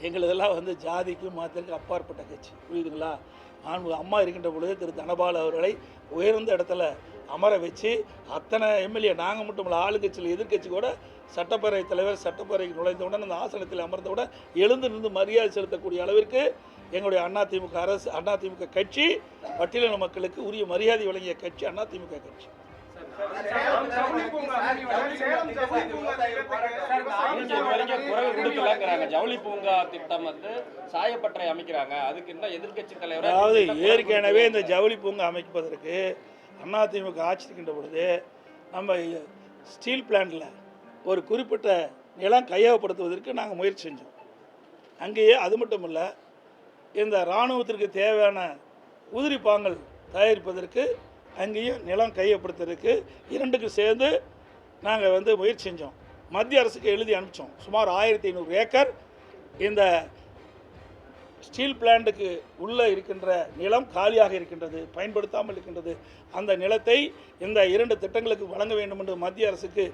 எங்களதெல்லாம் வந்து ஜாதிக்கும் மதத்திற்கும் அப்பாற்பட்ட கட்சி புரியுதுங்களா மாண்பு அம்மா இருக்கின்ற பொழுது திரு தனபால் அவர்களை உயர்ந்த இடத்துல அமர வச்சு அத்தனை எம்எல்ஏ நாங்கள் மட்டும் இல்லை ஆளுங்கட்சியில் எதிர்க்கட்சி கூட சட்டப்பேரவை தலைவர் சட்டப்பேரவைக்கு நுழைந்தவுடன் அந்த ஆசனத்தில் அமர்ந்தவுடன் எழுந்து நின்று மரியாதை செலுத்தக்கூடிய அளவிற்கு எங்களுடைய அதிமுக அரசு அதிமுக கட்சி பட்டியலின மக்களுக்கு உரிய மரியாதை வழங்கிய கட்சி அதிமுக கட்சி கொடுக்கலங்கிறாங்க ஜவுளி பூங்கா திட்டம் வந்து சாயப்பட்டறை அமைக்கிறாங்க. அதுக்கு இன்னும் எதிர்க்கட்சி தலைவர் அதாவது ஏற்கனவே இந்த ஜவுளி பூங்கா அமைப்பதற்கு அதிமுக ஆட்சி இருக்கின்ற பொழுது நம்ம ஸ்டீல் பிளான்ட்டில் ஒரு குறிப்பிட்ட நிலம் கையகப்படுத்துவதற்கு நாங்கள் முயற்சி செஞ்சோம். அங்கேயே அது மட்டும் இல்லை இந்த இராணுவத்திற்கு தேவையான உதிரி பாங்கள் தயாரிப்பதற்கு அங்கேயும் நிலம் கையப்படுத்துறதுக்கு இரண்டுக்கு சேர்ந்து நாங்கள் வந்து முயற்சி செஞ்சோம். மத்திய அரசுக்கு எழுதி அனுப்பிச்சோம். சுமார் ஆயிரத்தி ஐநூறு ஏக்கர். இந்த ஸ்டீல் பிளான்ட்டுக்கு உள்ளே இருக்கின்ற நிலம் காலியாக இருக்கின்றது பயன்படுத்தாமல் இருக்கின்றது. அந்த நிலத்தை இந்த இரண்டு திட்டங்களுக்கு வழங்க வேண்டும் என்று மத்திய அரசுக்கு